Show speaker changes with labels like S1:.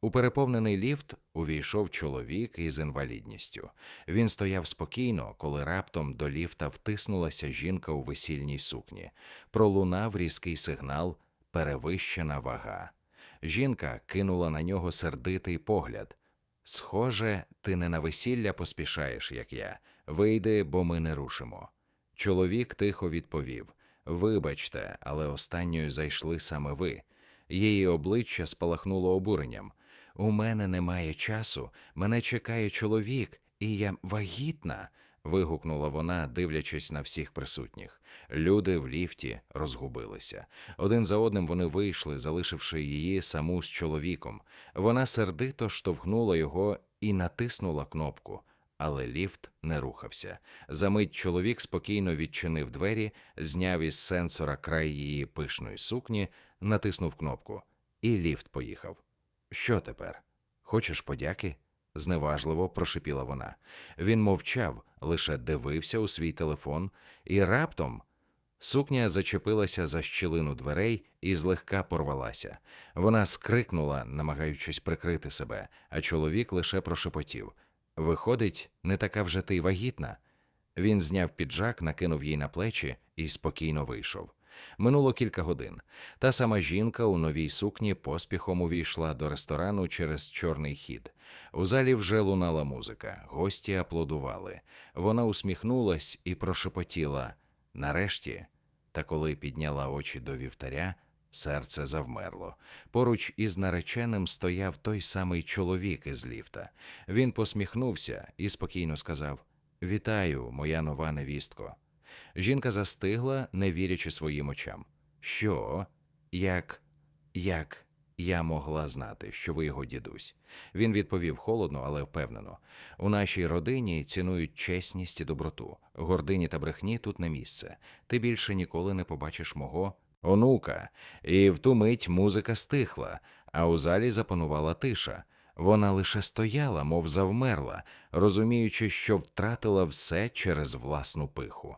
S1: У переповнений ліфт увійшов чоловік із інвалідністю. Він стояв спокійно, коли раптом до ліфта втиснулася жінка у весільній сукні. Пролунав різкий сигнал перевищена вага. Жінка кинула на нього сердитий погляд. Схоже, ти не на весілля поспішаєш, як я. Вийди, бо ми не рушимо. Чоловік тихо відповів: Вибачте, але останньою зайшли саме ви. Її обличчя спалахнуло обуренням. У мене немає часу, мене чекає чоловік, і я вагітна. вигукнула вона, дивлячись на всіх присутніх. Люди в ліфті розгубилися. Один за одним вони вийшли, залишивши її саму з чоловіком. Вона сердито штовхнула його і натиснула кнопку. Але ліфт не рухався. Замить чоловік спокійно відчинив двері, зняв із сенсора край її пишної сукні, натиснув кнопку, і ліфт поїхав. Що тепер? Хочеш подяки? зневажливо прошипіла вона. Він мовчав, лише дивився у свій телефон, і раптом сукня зачепилася за щілину дверей і злегка порвалася. Вона скрикнула, намагаючись прикрити себе, а чоловік лише прошепотів. Виходить, не така вже ти вагітна. Він зняв піджак, накинув їй на плечі і спокійно вийшов. Минуло кілька годин. Та сама жінка у новій сукні поспіхом увійшла до ресторану через чорний хід. У залі вже лунала музика, гості аплодували. Вона усміхнулась і прошепотіла нарешті. Та коли підняла очі до вівтаря, серце завмерло. Поруч із нареченим стояв той самий чоловік із ліфта. Він посміхнувся і спокійно сказав: Вітаю, моя нова невістко. Жінка застигла, не вірячи своїм очам. Що? Як? Як я могла знати, що ви його дідусь? Він відповів холодно, але впевнено. У нашій родині цінують чесність і доброту. Гордині та брехні тут не місце. Ти більше ніколи не побачиш мого онука. І в ту мить музика стихла, а у залі запанувала тиша. Вона лише стояла, мов завмерла, розуміючи, що втратила все через власну пиху.